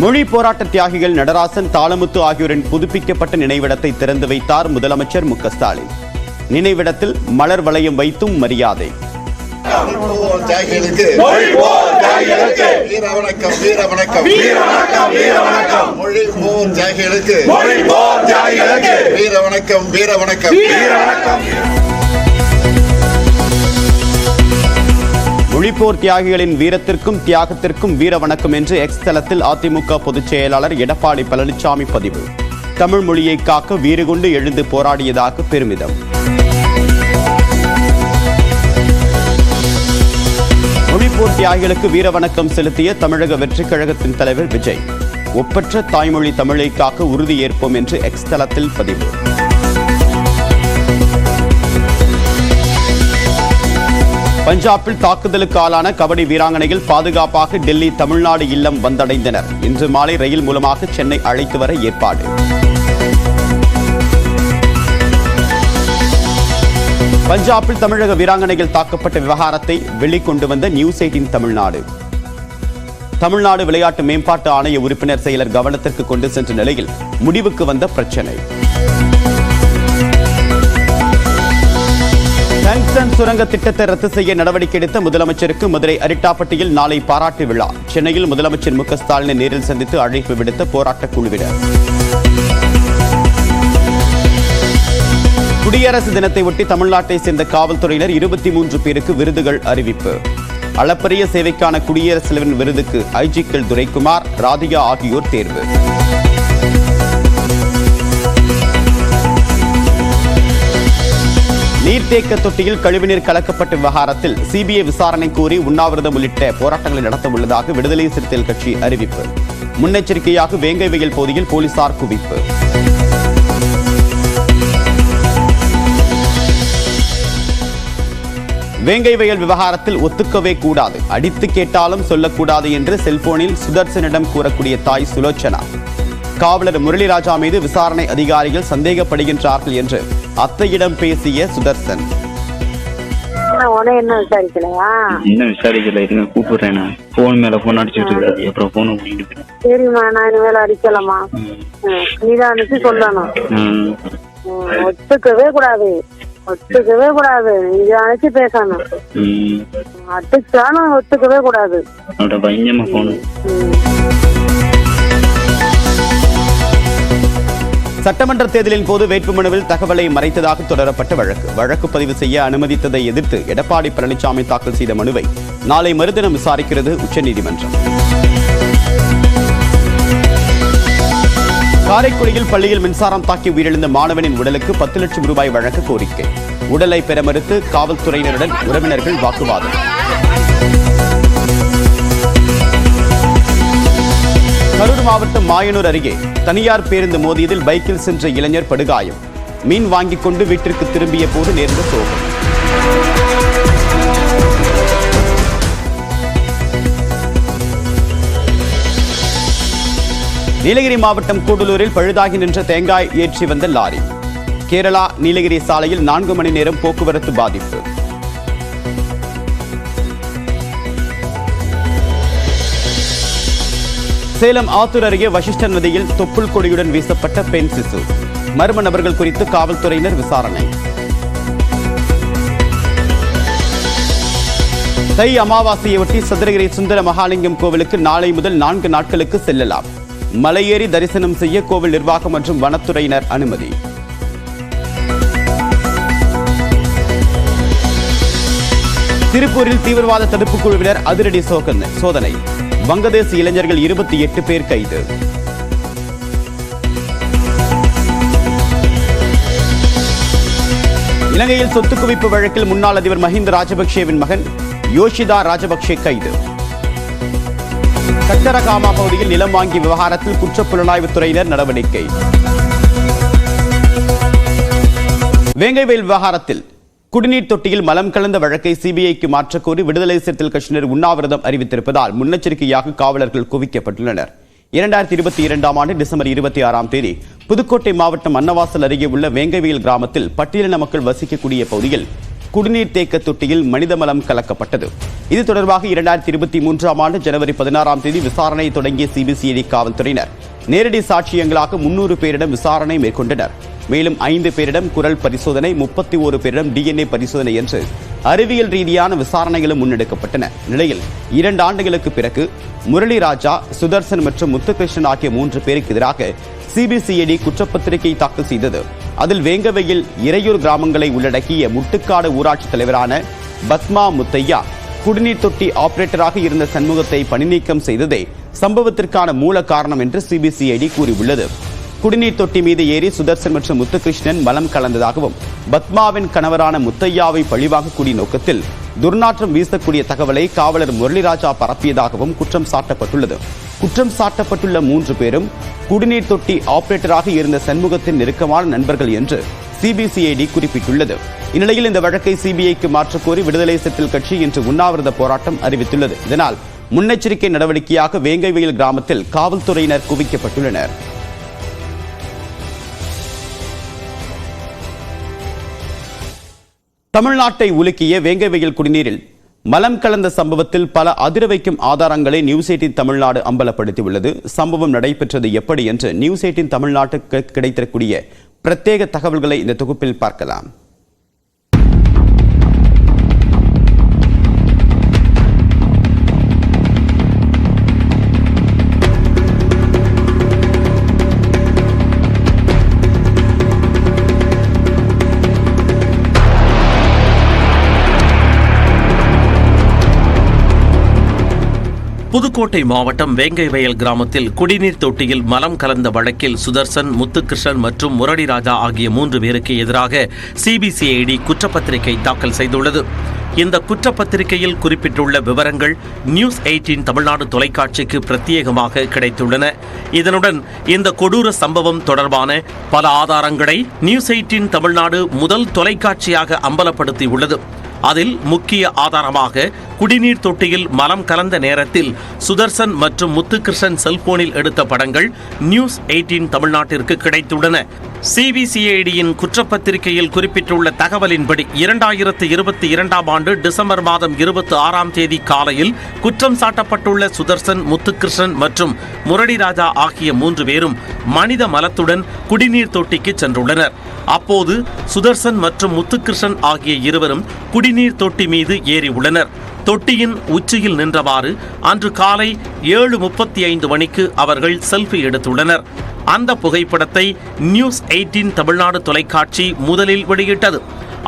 மொழி போராட்ட தியாகிகள் நடராசன் தாளமுத்து ஆகியோரின் புதுப்பிக்கப்பட்ட நினைவிடத்தை திறந்து வைத்தார் முதலமைச்சர் மு க ஸ்டாலின். நினைவிடத்தில் மலர் வளையம் வைத்தும் மரியாதை. வீர வணக்கம். வீர வணக்கம். மொழிப்போர் தியாகிகளின் வீரத்திற்கும் தியாகத்திற்கும் வீர வணக்கம் என்று எக்ஸ் தளத்தில் அதிமுக பொதுச் செயலாளர் எடப்பாடி பழனிசாமி பதிவு. தமிழ் மொழியை காக்க வீறுகொண்டு எழுந்து போராடியதாக பெருமிதம். மொழிப்போர் தியாகிகளுக்கு வீர வணக்கம் செலுத்திய தமிழக வெற்றிக் கழகத்தின் தலைவர் விஜய். ஒப்பற்ற தாய்மொழி தமிழை காக்க உறுதியேற்போம் என்று எக்ஸ் தளத்தில் பதிவு. பஞ்சாபில் தாக்குதலுக்கு ஆளான கபடி வீராங்கனைகள் பாதுகாப்பாக டெல்லி தமிழ்நாடு இல்லம் வந்தடைந்தனர். இன்று மாலை ரயில் மூலமாக சென்னை அழைத்து வர ஏற்பாடு. பஞ்சாபில் தமிழக வீராங்கனைகள் தாக்கப்பட்ட விவகாரத்தை வெளிக்கொண்டு வந்த நியூஸ் எயிட்டின் தமிழ்நாடு. தமிழ்நாடு விளையாட்டு மேம்பாட்டு ஆணைய உறுப்பினர் செயலர் கவனத்திற்கு கொண்டு சென்ற நிலையில் முடிவுக்கு வந்த பிரச்சனை. டங்ஸ்டன் சுரங்க திட்டத்தை ரத்து செய்ய நடவடிக்கை எடுத்த முதலமைச்சருக்கு மதுரை அரிட்டாப்பட்டியில் நாளை பாராட்டு விழா. சென்னையில் முதலமைச்சர் மு ஸ்டாலினை நேரில் சந்தித்து அழைப்பு விடுத்த போராட்டக் குழுவினர். குடியரசு தினத்தை ஒட்டி தமிழ்நாட்டை சேர்ந்த காவல்துறையினர் இருபத்தி மூன்று பேருக்கு விருதுகள் அறிவிப்பு. அளப்பரிய சேவைக்கான குடியரசு தலைவரின் விருதுக்கு ஐஜிக்கள் துரைக்குமார் ராதிகா ஆகியோர் தேர்வு. நீர்த்தேக்க தொட்டியில் கழிவுநீர் கலக்கப்பட்ட விவகாரத்தில் சிபிஐ விசாரணை கோரி உண்ணாவிரதம் உள்ளிட்ட போராட்டங்களை நடத்த உள்ளதாக விடுதலை சிறுத்தைகள் கட்சி அறிவிப்பு. முன்னெச்சரிக்கையாக வேங்கை வயல் பகுதியில் போலீசார் குவிப்பு. வேங்கை வயல் விவகாரத்தில் ஒத்துக்கவே கூடாது. அடித்து கேட்டாலும் சொல்லக்கூடாது என்று செல்போனில் சுதர்சனிடம் கூறக்கூடிய தாய் சுலோச்சனா. காவலர் முரளிராஜா மீது விசாரணை அதிகாரிகள் சந்தேகப்படுகின்றார்கள் என்று அத்தையிடம் பேசிய சுதர்சன். என்ன விசாரிக்கலையா? இன்னும் விசாரிக்கல இருங்க கூப்பிடுறேன் நான். போன் மேல போன் அடிச்சுட்டு இருக்காது அப்புறம் போனை முடிக்கிட்டு சரிம்மா நான் இனிமேல் அடிக்கலாமா நிதானிச்சு சொல்லணும். ம். ம், ஒத்துக்கவே கூடாது. ஒத்துக்கவே கூடாது. நிதானிச்சு பேசணும். ம். அடிச்சாலும் ஒத்துக்கவே கூடாது. பயங்கரமா போன் சட்டமன்ற தேர்தலின் போது வேட்புமனுவில் தகவலை மறைத்ததாக தொடரப்பட்ட வழக்கு. வழக்கு பதிவு செய்ய அனுமதித்ததை எதிர்த்து எடப்பாடி பழனிசாமி தாக்கல் செய்த மனுவை நாளை மறுதினம் விசாரிக்கிறது உச்சநீதிமன்றம். காரைக்குடியில் பள்ளியில் மின்சாரம் தாக்கி உயிரிழந்த மாணவனின் உடலுக்கு பத்து லட்சம் ரூபாய் வழங்க கோரிக்கை. உடலை பெற மறுத்து காவல்துறையினருடன் உறவினர்கள் வாக்குவாதம். ஈரோடு மாவட்டம் மாயனூர் அருகே தனியார் பேருந்து மோதியதில் பைக்கில் சென்ற இளைஞர் படுகாயம். மீன் வாங்கிக் கொண்டு வீட்டிற்கு திரும்பிய போது நேர்ந்த சோகம். நீலகிரி மாவட்டம் கூடலூரில் பழுதாகி நின்ற தேங்காய் ஏற்றி வந்த லாரி. கேரளா நீலகிரி சாலையில் நான்கு மணி நேரம் போக்குவரத்து பாதிப்பு. சேலம் ஆத்தூர் அருகே வசிஷ்டர் நதியில் தொப்புள் கொடியுடன் வீசப்பட்ட பெண் சிசு. மர்ம நபர்கள் குறித்து காவல்துறையினர் விசாரணை. தை அமாவாசையொட்டி சதுரகிரி சுந்தர மகாலிங்கம் கோவிலுக்கு நாளை முதல் நான்கு நாட்களுக்கு செல்லலாம். மலையேறி தரிசனம் செய்ய கோவில் நிர்வாகம் மற்றும் வனத்துறையினர் அனுமதி. திருப்பூரில் தீவிரவாத தடுப்பு குழுவினர் அதிரடி சோகன் சோதனை. வங்கதேச இளைஞர்கள் இருபத்தி எட்டு பேர் கைது. இலங்கையில் சொத்து குவிப்பு வழக்கில் முன்னாள் அதிபர் மஹிந்த ராஜபக்சேவின் மகன் யோஷிதா ராஜபக்சே கைது. சக்கரகாமா பகுதியில் நிலம் வாங்கி விவகாரத்தில் குற்றப்புலனாய்வுத் துறையினர் நடவடிக்கை. வேங்கைவேல் விவகாரத்தில் குடிநீர் தொட்டியில் மலம் கலந்த வழக்கை சிபிஐக்கு மாற்றக்கோரி விடுதலை சிறுத்தைகள் கட்சியினர் உண்ணாவிரதம் அறிவித்திருப்பதால் முன்னெச்சரிக்கையாக காவலர்கள் குவிக்கப்பட்டுள்ளனர். இரண்டாயிரத்தி இருபத்தி இரண்டாம் ஆண்டு டிசம்பர் இருபத்தி ஆறாம் தேதி புதுக்கோட்டை மாவட்டம் அன்னவாசல் அருகே உள்ள வேங்கவியல் கிராமத்தில் பட்டியலின மக்கள் வசிக்கக்கூடிய பகுதியில் குடிநீர் தேக்க தொட்டியில் மனித மலம் கலக்கப்பட்டது. இது தொடர்பாக இரண்டாயிரத்தி இருபத்தி மூன்றாம் ஆண்டு ஜனவரி பதினாறாம் தேதி விசாரணை தொடங்கிய சிபிசிஐடி காவல்துறையினர். நேரடி சாட்சியங்களாக முன்னூறு பேரிடம் விசாரணை மேற்கொண்டனர். மேலும் ஐந்து பேரிடம் குரல் பரிசோதனை முப்பத்தி ஒரு பேரிடம் டிஎன்ஏ பரிசோதனை என்று அறிவியல் ரீதியான விசாரணைகளும் முன்னெடுக்கப்பட்டன. நிலையில் இரண்டு ஆண்டுகளுக்கு பிறகு முரளி ராஜா சுதர்சன் மற்றும் முத்துகிருஷ்ணன் ஆகிய மூன்று பேருக்கு எதிராக சிபிசிஐடி குற்றப்பத்திரிகை தாக்கல் செய்தது. அதில் வேங்கவையில் இறையூர் கிராமங்களை உள்ளடக்கிய முட்டுக்காடு ஊராட்சி தலைவரான பத்மா முத்தையா குடிநீர் தொட்டி ஆபரேட்டராக இருந்த சண்முகத்தை பணிநீக்கம் செய்ததே சம்பவத்திற்கான மூல காரணம் என்று சிபிசிஐடி கூறியுள்ளது. குடிநீர் தொட்டி மீது ஏறி சுதர்சன் மற்றும் முத்துகிருஷ்ணன் மலம் கலந்ததாகவும் பத்மாவின் கணவரான முத்தையாவை பழிவாங்கக்கூடிய நோக்கத்தில் துர்நாற்றம் வீசக்கூடிய தகவலை காவலர் முரளிராஜா பரப்பியதாகவும் குற்றம் சாட்டப்பட்டுள்ளது. குற்றம் சாட்டப்பட்டுள்ள மூன்று பேரும் குடிநீர் தொட்டி ஆபரேட்டராக இருந்த சண்முகத்தின் நெருக்கமான நண்பர்கள் என்று சிபிசிஐடி குறிப்பிட்டுள்ளது. இந்நிலையில் இந்த வழக்கை சிபிஐக்கு மாற்றக்கோரி விடுதலை சிறுத்தைகள் கட்சி இன்று உண்ணாவிரத போராட்டம் அறிவித்துள்ளது. இதனால் முன்னெச்சரிக்கை நடவடிக்கையாக வேங்கைவயல் கிராமத்தில் காவல்துறையினர் குவிக்கப்பட்டுள்ளனர். தமிழ்நாட்டை உலுக்கிய வேங்கைவயல் குடிநீரில் மலம் கலந்த சம்பவத்தில் பல அதிர வைக்கும் ஆதாரங்களை நியூஸ் எயிட்டின் தமிழ்நாடு அம்பலப்படுத்தியுள்ளது. சம்பவம் நடைபெற்றது எப்படி என்று நியூஸ் எயிட்டின் தமிழ்நாட்டுக்கு கிடைத்திருக்கூடிய பிரத்யேக தகவல்களை இந்த தொகுப்பில் பார்க்கலாம். புதுக்கோட்டை மாவட்டம் வேங்கைவயல் கிராமத்தில் குடிநீர் தொட்டியில் மலம் கலந்த வழக்கில் சுதர்சன் முத்துகிருஷ்ணன் மற்றும் முரளி ராஜா ஆகிய மூன்று பேருக்கு எதிராக சிபிசிஐடி குற்றப்பத்திரிகை தாக்கல் செய்துள்ளது. இந்த குற்றப்பத்திரிகையில் குறிப்பிட்டுள்ள விவரங்கள் நியூஸ் எயிட்டின் தமிழ்நாடு தொலைக்காட்சிக்கு பிரத்யேகமாக கிடைத்துள்ளன. இதனுடன் இந்த கொடூர சம்பவம் தொடர்பான பல ஆதாரங்களை நியூஸ் எயிட்டின் தமிழ்நாடு முதல் தொலைக்காட்சியாக அம்பலப்படுத்தியுள்ளது. அதில் முக்கிய ஆதாரமாக குடிநீர் தொட்டியில் மலம் கலந்த நேரத்தில் சுதர்சன் மற்றும் முத்துகிருஷ்ணன் செல்போனில் எடுத்த படங்கள் நியூஸ் எயிட்டீன் தமிழ்நாட்டிற்கு கிடைத்துள்ளன. சிபிசிஐடியின் குற்றப்பத்திரிகையில் குறிப்பிட்டுள்ள தகவலின்படி இரண்டாயிரத்து இருபத்தி இரண்டாம் ஆண்டு டிசம்பர் மாதம் இருபத்தி ஆறாம் தேதி காலையில் குற்றம் சாட்டப்பட்டுள்ள சுதர்சன் முத்துகிருஷ்ணன் மற்றும் முரளிராஜா ஆகிய மூன்று பேரும் மனித மலத்துடன் குடிநீர் தொட்டிக்கு சென்றுள்ளனர். அப்போது சுதர்சன் மற்றும் முத்துகிருஷ்ணன் ஆகிய இருவரும் குடிநீர் தொட்டி மீது ஏறி உள்ளனர். தொட்டியின் உச்சியில் நின்றவாறு அன்று காலை ஏழு முப்பத்தி ஐந்து மணிக்கு அவர்கள் செல்ஃபி எடுத்துள்ளனர். அந்த புகைப்படத்தை நியூஸ் எயிட்டீன் தமிழ்நாடு தொலைக்காட்சி முதலில் வெளியிட்டது.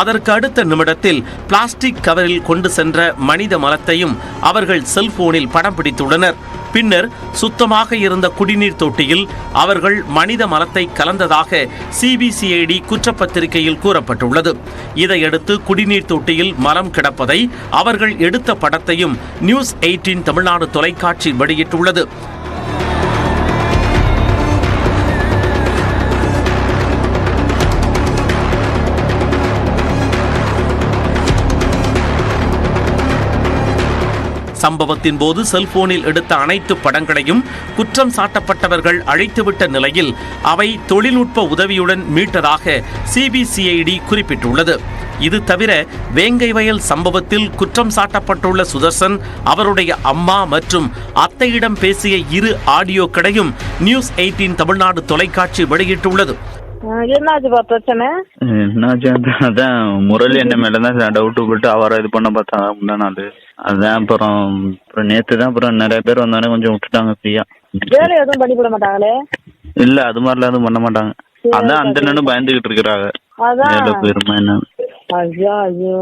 அதற்கு அடுத்த நிமிடத்தில் பிளாஸ்டிக் கவரில் கொண்டு சென்ற மனித மலத்தையும் அவர்கள் செல்போனில் படம் பிடித்துள்ளனர். பின்னர் சுத்தமாக இருந்த குடிநீர் தொட்டியில் அவர்கள் மனித மலத்தை கலந்ததாக சிபிசிஐடி குற்றப்பத்திரிகையில் கூறப்பட்டுள்ளது. இதையடுத்து குடிநீர் தொட்டியில் மலம் கிடப்பதை அவர்கள் எடுத்த படத்தையும் நியூஸ் எயிட்டீன் தமிழ்நாடு தொலைக்காட்சி வெளியிட்டுள்ளது. சம்பவத்தின் போது செல்போனில் எடுத்த அனைத்து படங்களையும் குற்றம் சாட்டப்பட்டவர்கள் அழித்துவிட்ட நிலையில் அவை தொழில்நுட்ப உதவியுடன் மீட்டதாக சிபிசிஐடி குறிப்பிட்டுள்ளது. இது தவிர வேங்கை வயல் சம்பவத்தில் குற்றம் சாட்டப்பட்டுள்ள சுதர்சன் அவருடைய அம்மா மற்றும் அத்தையிடம் பேசிய இரு ஆடியோக்களையும் நியூஸ் எயிட்டீன் தமிழ்நாடு தொலைக்காட்சி வெளியிட்டுள்ளது. என்னாச்சுப்பா பிரச்சனை? என்னாச்சு? அதான் அதான் முரளி என்ன மேல தான் டவுட் விட்டு அவரை இது பண்ண பார்த்தா முந்தா நாள் அதான் அப்புறம் அப்புறம் நேத்து தான் அப்புறம் நிறைய பேர் வந்தானே கொஞ்சம் விட்டுட்டாங்க ஃப்ரீயா வேலை எதுவும் பண்ணி விட மாட்டாங்களே? இல்ல அது மாதிரிலாம் எதுவும் பண்ண மாட்டாங்க. அதான் அந்த அண்ணனும் பயந்துகிட்டு இருக்கிறாங்க. அதான். வேலை போயிருமா என்ன ஐயோ ஐயோ.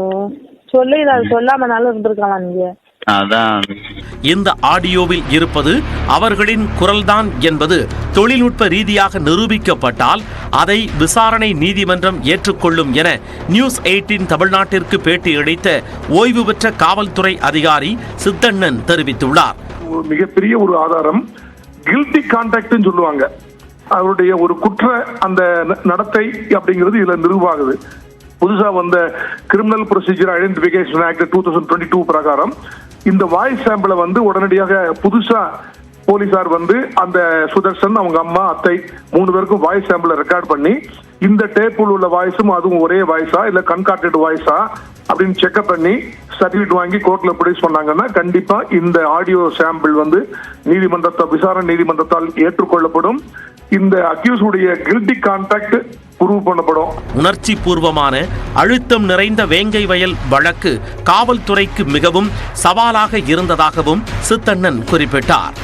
சொல்லி அது சொல்லாமனாலும் இருந்திருக்கலாம் நீங்க. அதான். இந்த ஆடியோவில் இருப்பது அவர்களின் குரல்தான் என்பது தொழில்நுட்ப ரீதியாக நிரூபிக்கப்பட்டால் அதை விசாரணை நீதிமன்றம் ஏற்றுக்கொள்ளும் என நியூஸ் எயிட்டின் தமிழ்நாட்டிற்கு பேட்டியளித்த ஓய்வு பெற்ற காவல்துறை அதிகாரி சித்தண்ணன் தெரிவித்துள்ளார். ஒரு மிகப்பெரிய ஒரு ஆதாரம் கில்ட்டி கான்டாக்ட்னு சொல்லுவாங்க. அவருடைய ஒரு குற்ற அந்த நடத்தை அப்படிங்கிறது இதுல நிறுவாகுது புதுசா வந்த criminal procedure identification act two thousand twenty two பிரகாரம் இந்த வாய்ஸ் சாம்பிளை வந்து உடனடியாக புதுசா போலீசார் வந்து அந்த சுதர்சன் அவங்க அம்மா அத்தை மூணு பேருக்கும் வாய்ஸ் சாம்பிளை ரெக்கார்ட் பண்ணி இந்த டேப்பில் உள்ள வாய்ஸும் அதுவும் ஒரே வாய்ஸா இல்ல கன்கார்டட் வாய்ஸா அப்படின்னு செக்அப் பண்ணி சர்டிபிகேட் வாங்கி கோர்ட்ல ப்ரொடியூஸ் பண்ணாங்கன்னா கண்டிப்பா இந்த ஆடியோ சாம்பிள் வந்து நீதிமன்றத்தை விசாரணை நீதிமன்றத்தால் ஏற்றுக்கொள்ளப்படும். இந்த அக்யூஸ் உடைய கில்டி கான்டாக்ட் ப்ரூவ் பண்ணப்படும். உணர்ச்சி பூர்வமான அழுத்தம் நிறைந்த வேங்கை வயல் வழக்கு காவல்துறைக்கு மிகவும் சவாலாக இருந்ததாகவும் சித்தண்ணன் குறிப்பிட்டார்.